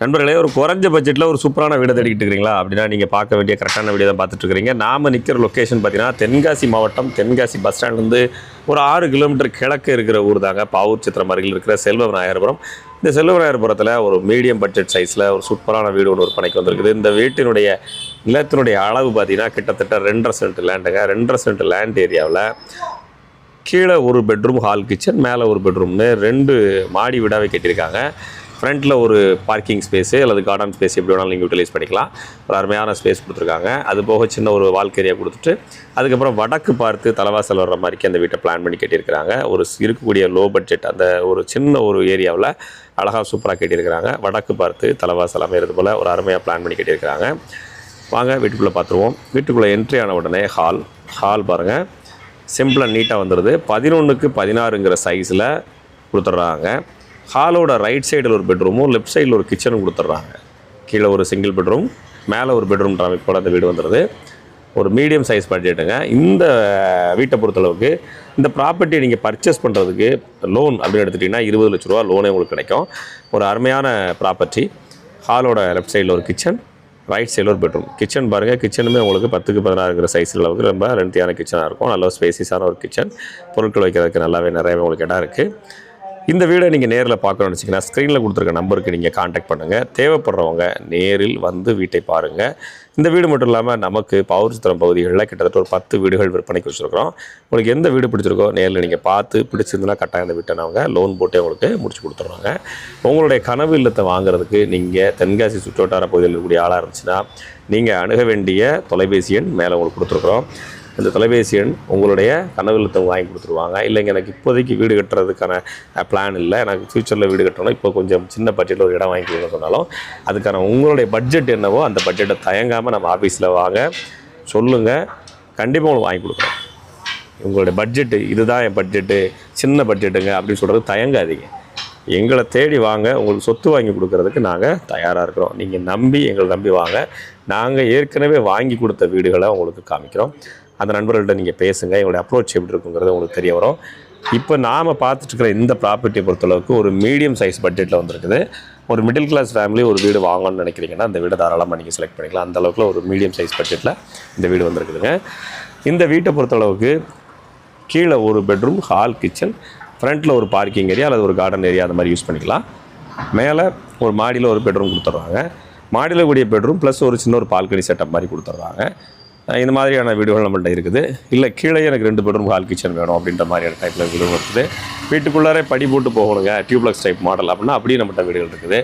நண்பர்களே ஒரு குறைஞ்ச பட்ஜெட்டில் ஒரு சூப்பரான வீடு தேடிக்கிட்டு இருக்கிறீங்களா? அப்படின்னா நீங்கள் பார்க்க வேண்டிய கரெக்டான வீடியோ தான் பார்த்துட்டு இருக்கிறீங்க. நாம நிற்கிற லொக்கேஷன் பார்த்தீங்கன்னா தென்காசி மாவட்டம் தென்காசி பஸ் ஸ்டாண்ட்லேருந்து ஒரு ஆறு கிலோமீட்டர் கிழக்கு இருக்கிற ஊர் தாங்க. பாவூர் சித்திரம் அருகில் இருக்கிற செல்வ விநாயகபுரம் இந்த செல்வ விநாயகபுரத்தில் ஒரு மீடியம் பட்ஜெட் சைஸில் ஒரு சூப்பரான வீடு ஒன்று விற்பனைக்கு வந்திருக்குது. இந்த வீட்டினுடைய நிலத்தினுடைய அளவு பார்த்தீங்கன்னா கிட்டத்தட்ட ரெண்டரை சென்ட் லேண்டுங்க ரெண்டரை சென்ட் லேண்ட் ஏரியாவில் கீழே ஒரு பெட்ரூம் ஹால் கிச்சன் மேலே ஒரு பெட்ரூம்னு ரெண்டு மாடி வீடாகவே கட்டியிருக்காங்க. ஃப்ரண்ட்டில் ஒரு பார்க்கிங் ஸ்பேஸு அல்லது கார்டன் ஸ்பேஸ் எப்படி வேணாலும் நீங்கள் யூட்டிலைஸ் பண்ணிக்கலாம். ஒரு அருமையான ஸ்பேஸ் கொடுத்துருக்காங்க. அது போக சின்ன ஒரு வால்க் கொடுத்துட்டு அதுக்கப்புறம் வடக்கு பார்த்து தலைவாசல் வர்ற மாதிரிக்கு அந்த வீட்டை பிளான் பண்ணி கட்டியிருக்கிறாங்க. ஒரு இருக்கக்கூடிய லோ பட்ஜெட் அந்த ஒரு சின்ன ஒரு ஏரியாவில் அழகாக சூப்பராக கட்டியிருக்கிறாங்க. வடக்கு பார்த்து தலைவாசல் அமைகிறது போல் ஒரு அருமையாக பிளான் பண்ணி கட்டியிருக்கிறாங்க. வாங்க வீட்டுக்குள்ளே பார்த்துருவோம். வீட்டுக்குள்ளே என்ட்ரி ஆன உடனே ஹால் ஹால் பாருங்கள் சிம்பிளாக நீட்டாக வந்துடுது பதினொன்றுக்கு பதினாறுங்கிற சைஸில் கொடுத்துட்றாங்க. ஹாலோட ரைட் சைடில் ஒரு பெட்ரூமும் லெஃப்ட் சைடில் ஒரு கிச்சனும் கொடுத்துட்றாங்க. கீழே ஒரு சிங்கிள் பெட்ரூம் மேலே ஒரு பெட்ரூம்ன்ற அமைப்போட அந்த வீடு வந்துடுது ஒரு மீடியம் சைஸ் பட்ஜெட்டுங்க இந்த வீட்டை பொறுத்தளவுக்கு இந்த ப்ராப்பர்ட்டியை நீங்கள் பர்ச்சேஸ் பண்ணுறதுக்கு லோன் அப்படின்னு எடுத்துட்டிங்கன்னா இருபது லட்ச ரூபா லோனே உங்களுக்கு கிடைக்கும். ஒரு அருமையான ப்ராப்பர்ட்டி ஹாலோட லெஃப்ட் சைடில் ஒரு கிச்சன் ரைட் சைடில் ஒரு பெட்ரூம் கிச்சன் பாருங்கள் கிச்சனுமே உங்களுக்கு பத்துக்கு பதினாறு இருக்கிற சைஸில் அளவுக்கு ரொம்ப லென்த்தியான கிச்சனாக இருக்கும். நல்ல ஸ்பேசிஸான ஒரு கிச்சன் பொருட்கள் வைக்கிறதுக்கு நல்லாவே நிறையவே உங்களுக்கு இடம் இருக்குது இந்த வீடை நீங்கள் நேரில் பார்க்கணும்னு வச்சிங்கன்னா ஸ்க்ரீனில் கொடுத்துருக்க நம்பருக்கு நீங்கள் காண்டாக்ட் பண்ணுங்கள் தேவைப்படுறவங்க நேரில் வந்து வீட்டை பாருங்கள் இந்த வீடு மட்டும் இல்லாமல் நமக்கு பவர் சுத்திரம் பகுதிகளில் கிட்டத்தட்ட ஒரு பத்து வீடுகள் விற்பனைக்கு வச்சுருக்கிறோம். உங்களுக்கு எந்த வீடு பிடிச்சிருக்கோ நேரில் நீங்கள் பார்த்து பிடிச்சிருந்துன்னா கட்டாயம் இந்த வீட்டை நாங்கள் லோன் போட்டு உங்களுக்கு முடிச்சு கொடுத்துட்றாங்க உங்களுடைய கனவு இல்லத்தை வாங்குறதுக்கு நீங்கள் தென்காசி சுற்றுவட்டார பகுதியில் இருக்கக்கூடிய ஆளாக இருந்துச்சுன்னா நீங்கள் அணுக வேண்டிய தொலைபேசி எண் மேலே உங்களுக்கு கொடுத்துருக்குறோம். இந்த தொலைபேசி எண் உங்களுடைய கனவில் இல்லத்தை வாங்கி கொடுத்துருவாங்க. இல்லைங்க எனக்கு இப்போதைக்கு வீடு கட்டுறதுக்கான பிளான் இல்லை. எனக்கு ஃப்யூச்சரில் வீடு கட்டணும் இப்போ கொஞ்சம் சின்ன பட்ஜெட்டில் ஒரு இடம் வாங்கி கொடுங்க சொன்னாலும் அதுக்கான உங்களுடைய பட்ஜெட் என்னவோ அந்த பட்ஜெட்டை தயங்காமல் நம்ம ஆஃபீஸில் வாங்க. சொல்லுங்கள் கண்டிப்பாக உங்களுக்கு வாங்கி கொடுக்குறோம். உங்களுடைய பட்ஜெட்டு இதுதான் என் பட்ஜெட்டு சின்ன பட்ஜெட்டுங்க அப்படின்னு சொல்கிறது தயங்காதீங்க. எங்களை தேடி வாங்க. உங்களுக்கு சொத்து வாங்கி கொடுக்கறதுக்கு நாங்கள் தயாராக இருக்கிறோம். நீங்கள் நம்பி எங்களை நம்பி வாங்க. நாங்கள் ஏற்கனவே வாங்கி கொடுத்த வீடுகளை உங்களுக்கு காமிக்கிறோம். அந்த நண்பர்கள்ட்ட நீங்கள் பேசுங்க. எங்களுடைய அப்ரோச் எப்படி இருக்குங்கிறது உங்களுக்கு தெரிய வரும். இப்போ நாம் பார்த்துட்டு இருக்கிற இந்த ப்ராப்பர்ட்டியை பொறுத்தளவுக்கு ஒரு மீடியம் சைஸ் பட்ஜெட்டில் வந்திருக்குது. ஒரு மிடில் கிளாஸ் ஃபேமிலி ஒரு வீடு வாங்கணும்னு நினைக்கிறீங்கன்னா அந்த வீடை தாராளமாக நீங்கள் செலக்ட் பண்ணிக்கலாம். அந்த அளவுக்கு ஒரு மீடியம் சைஸ் பட்ஜெட்டில் இந்த வீடு வந்திருக்குதுங்க. இந்த வீட்டை பொறுத்தளவுக்கு கீழே ஒரு பெட்ரூம் ஹால் கிச்சன் ஃப்ரண்ட்டில் ஒரு பார்க்கிங் ஏரியா அல்லது ஒரு கார்டன் ஏரியா அந்த மாதிரி யூஸ் பண்ணிக்கலாம். மேலே ஒரு மாடியில் ஒரு பெட்ரூம் கொடுத்துட்றாங்க. மாடியில் கூடிய பெட்ரூம் ப்ளஸ் ஒரு சின்ன ஒரு பால்கனி செட்டப் மாதிரி கொடுத்துட்றாங்க. இந்த மாதிரியான வீடுகள் நம்மள்ட்ட இருக்குது. இல்லை கீழே எனக்கு ரெண்டு பெட்ரூம் ஹால் கிச்சன் வேணும் அப்படின்ற மாதிரியான டைப்பில் வீடுகள் இருக்குது. வீட்டுக்குள்ளாரே படி போட்டு போகணுங்க. டியூப்ளக்ஸ் டைப் மாடல் அப்படின்னா அப்படியே நம்மகிட்ட வீடுகள் இருக்குது.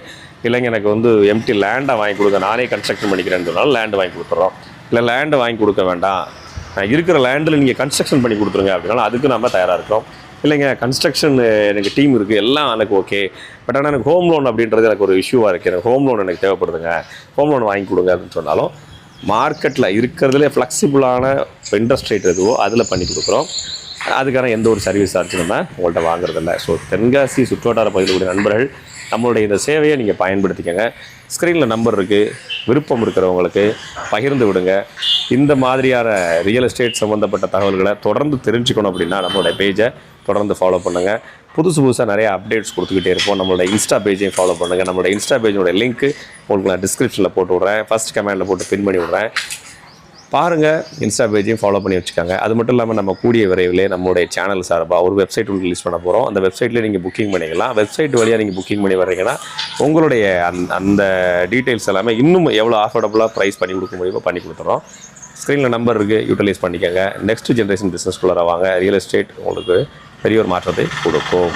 இல்லைங்க எனக்கு வந்து எம்டி லேண்டை வாங்கி கொடுங்க. நானே கன்ஸ்ட்ரக்ஷன் பண்ணிக்கிறேன்னு சொன்னாலும் லேண்டு வாங்கி கொடுத்துட்றோம் இல்லை லேண்டு வாங்கி கொடுக்க வேண்டாம். நான் இருக்கிற லேண்டில் நீங்கள் கன்ஸ்ட்ரக்ஷன் பண்ணி கொடுத்துருங்க அப்படின்னாலும் அதுக்கு நம்ம தயாராக இருக்கோம். இல்லைங்க கன்ஸ்ட்ரக்ஷன் எனக்கு டீம் இருக்குது எல்லாம் எனக்கு ஓகே பட் ஆனால் எனக்கு ஹோம் லோன் அப்படின்றது எனக்கு ஒரு இஷ்யூவாக இருக்குது எனக்கு ஹோம் லோன் எனக்கு தேவைப்படுதுங்க. ஹோம் லோன் வாங்கி கொடுங்க அப்படின்னு சொன்னாலும் மார்க்கெட்டில் இருக்கிறதுலே ஃப்ளெக்சிபிளான இன்ட்ரெஸ்ட் ரேட் எதுவோ அதில் பண்ணி கொடுக்குறோம். அதுக்கான எந்த ஒரு சர்வீஸ் சார்ஜ் நம்ம உங்கள்கிட்ட வாங்குறதில்ல. ஸோ தென்காசி சுற்றுவட்டார பகுதியில் நண்பர்கள் நம்மளுடைய இந்த சேவையை நீங்கள் பயன்படுத்திக்கங்க. ஸ்க்ரீனில் நம்பர் இருக்குது விருப்பம் இருக்கிறவங்களுக்கு பகிர்ந்து விடுங்க. இந்த மாதிரியான ரியல் எஸ்டேட் சம்மந்தப்பட்ட தகவல்களை தொடர்ந்து தெரிஞ்சுக்கணும் அப்படின்னா நம்மளுடைய பேஜை தொடர்ந்து ஃபாலோ பண்ணுங்கள் புதுசு புதுசாக நிறைய அப்டேட்ஸ் கொடுத்துக்கிட்டே இருப்போம். நம்மளோட இன்ஸ்டா பேஜையும் ஃபாலோ பண்ணுங்கள் நம்மளோட இன்ஸ்டா பேஜோட லிங்க் உங்களுக்கு நான் டிஸ்கிரிப்ஷனில் போட்டு விட்றேன். ஃபஸ்ட் கமெண்டில் போட்டு பின் பண்ணி விட்றேன். பாருங்கள் இன்ஸ்டா பேஜையும் ஃபாலோ பண்ணி வச்சுக்கோங்க. அது மட்டும் இல்லாமல் நம்ம கூடிய விரைவில் நம்மளுடைய சேனல் சார்பாக ஒரு வெப்சைட் ஒன்று ரிலீஸ் பண்ண போகிறோம் அந்த வெப்சைட்லேயே நீங்கள் புக்கிங் பண்ணிக்கலாம். வெப்சைட் வழியாக நீங்கள் புக்கிங் பண்ணி வர்றீங்கன்னா உங்களுடைய அந்த அந்த டீட்டெயில்ஸ் எல்லாமே இன்னும் எவ்வளோ அஃபோர்டபுளாக ப்ரைஸ் பண்ணி கொடுக்க முடியுமோ பண்ணி கொடுத்துறோம். ஸ்க்ரீனில் நம்பர் இருக்குது யூட்டிலைஸ் பண்ணிக்கோங்க. நெக்ஸ்ட் ஜென்ரேஷன் பிஸ்னஸ் வாங்க. ரியல் எஸ்டேட் உங்களுக்கு பெரிய ஒரு மாற்றத்தை கொடுக்கும்.